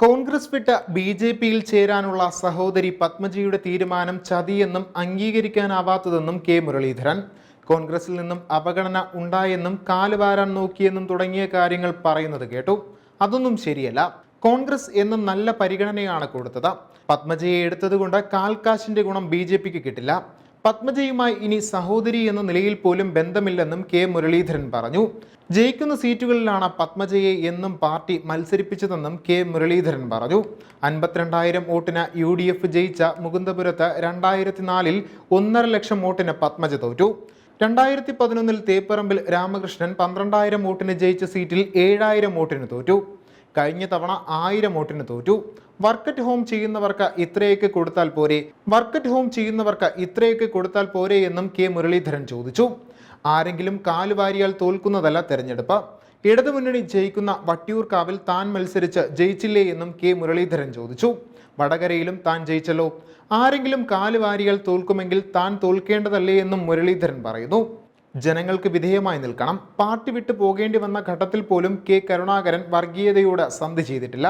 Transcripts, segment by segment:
കോൺഗ്രസ് വിട്ട് B J പിയിൽ ചേരാനുള്ള സഹോദരി പത്മജിയുടെ തീരുമാനം ചതിയെന്നും അംഗീകരിക്കാനാവാത്തതെന്നും കെ മുരളീധരൻ. കോൺഗ്രസിൽ നിന്നും അവഗണന ഉണ്ടായെന്നും കാലുവാരാൻ നോക്കിയെന്നും തുടങ്ങിയ കാര്യങ്ങൾ പറയുന്നത് കേട്ടു. അതൊന്നും ശരിയല്ല. കോൺഗ്രസ് എന്നും നല്ല പരിഗണനയാണ് കൊടുത്തത്. പത്മജയെ എടുത്തതുകൊണ്ട് കാൽക്കാശിന്റെ ഗുണം ബി കിട്ടില്ല. പത്മജയുമായി ഇനി സഹോദരി എന്ന നിലയിൽ പോലും ബന്ധമില്ലെന്നും കെ മുരളീധരൻ പറഞ്ഞു. ജയിക്കുന്ന സീറ്റുകളിലാണ് പത്മജയെ എന്നും പാർട്ടി മത്സരിപ്പിച്ചതെന്നും കെ മുരളീധരൻ പറഞ്ഞു. അൻപത്തിരണ്ടായിരം വോട്ടിന് യു ഡി എഫ് ജയിച്ച മുകുന്ദപുരത്ത് രണ്ടായിരത്തി നാലിൽ ഒന്നര ലക്ഷം വോട്ടിന് പത്മജ തോറ്റു. രണ്ടായിരത്തി പതിനൊന്നിൽ തേപ്പറമ്പിൽ രാമകൃഷ്ണൻ പന്ത്രണ്ടായിരം വോട്ടിന് ജയിച്ച സീറ്റിൽ ഏഴായിരം വോട്ടിന് തോറ്റു. കഴിഞ്ഞ തവണ ആയിരം വോട്ടിന് തോറ്റു. വർക്ക് അറ്റ് ഹോം ചെയ്യുന്നവർക്ക് ഇത്രയൊക്കെ കൊടുത്താൽ പോരെ. വർക്ക് അറ്റ് ഹോം ചെയ്യുന്നവർക്ക് ഇത്രയൊക്കെ കൊടുത്താൽ പോരെ എന്നും കെ മുരളീധരൻ ചോദിച്ചു. ആരെങ്കിലും കാലുവാരിയാൽ തോൽക്കുന്നതല്ല തെരഞ്ഞെടുപ്പ്. ഇടതുമുന്നണി ജയിക്കുന്ന വട്ടിയൂർക്കാവിൽ താൻ മത്സരിച്ച് ജയിച്ചില്ലേ എന്നും കെ മുരളീധരൻ ചോദിച്ചു. വടകരയിലും താൻ ജയിച്ചല്ലോ. ആരെങ്കിലും കാലുവാരിയാൽ തോൽക്കുമെങ്കിൽ താൻ തോൽക്കേണ്ടതല്ലേ എന്നും മുരളീധരൻ പറയുന്നു. ജനങ്ങൾക്ക് വിധേയമായി നിൽക്കണം. പാർട്ടി വിട്ടു പോകേണ്ടി വന്ന ഘട്ടത്തിൽ പോലും കെ കരുണാകരൻ വർഗീയതയോട് സന്ധി ചെയ്തിട്ടില്ല.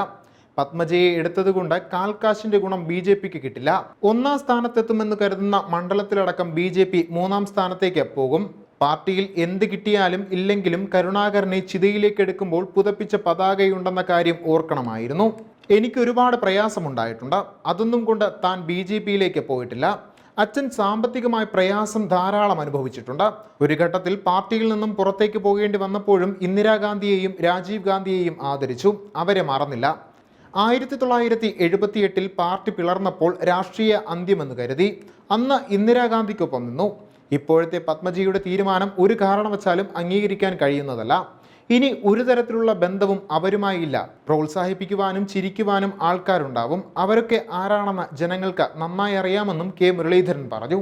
പത്മജയെ എടുത്തതുകൊണ്ട് കാൽക്കാശിന്റെ ഗുണം ബി ജെ പിക്ക് കിട്ടില്ല. ഒന്നാം സ്ഥാനത്തെത്തുമെന്ന് കരുതുന്ന മണ്ഡലത്തിലടക്കം ബി ജെ പി മൂന്നാം സ്ഥാനത്തേക്ക് പോകും. പാർട്ടിയിൽ എന്ത് കിട്ടിയാലും ഇല്ലെങ്കിലും കരുണാകരനെ ചിതയിലേക്ക് എടുക്കുമ്പോൾ പുതപ്പിച്ച പതാകയുണ്ടെന്ന കാര്യം ഓർക്കണമായിരുന്നു. എനിക്ക് ഒരുപാട് പ്രയാസമുണ്ടായിട്ടുണ്ട്. അതൊന്നും കൊണ്ട് താൻ ബി ജെ പിയിലേക്ക് പോയിട്ടില്ല. അച്ഛൻ സാമ്പത്തികമായ പ്രയാസം ധാരാളം അനുഭവിച്ചിട്ടുണ്ട്. ഒരു ഘട്ടത്തിൽ പാർട്ടിയിൽ നിന്നും പുറത്തേക്ക് പോകേണ്ടി വന്നപ്പോഴും ഇന്ദിരാഗാന്ധിയെയും രാജീവ് ഗാന്ധിയെയും ആദരിച്ചു. അവരെ മറന്നില്ല. ആയിരത്തി തൊള്ളായിരത്തി എഴുപത്തിയെട്ടിൽ പാർട്ടി പിളർന്നപ്പോൾ രാഷ്ട്രീയ അന്ത്യമെന്ന് കരുതി. അന്ന് ഇന്ദിരാഗാന്ധിക്കൊപ്പം നിന്നു. ഇപ്പോഴത്തെ പത്മജിയുടെ തീരുമാനം ഒരു കാരണവശാലും അംഗീകരിക്കാൻ കഴിയുന്നതല്ല. ഇനി ഒരു തരത്തിലുള്ള ബന്ധവും അവരുമായി ഇല്ല. പ്രോത്സാഹിപ്പിക്കുവാനും ചിരിക്കുവാനും ആൾക്കാരുണ്ടാവും. അവരൊക്കെ ആരാണെന്ന് ജനങ്ങൾക്ക് നന്നായി അറിയാമെന്നും കെ മുരളീധരൻ പറഞ്ഞു.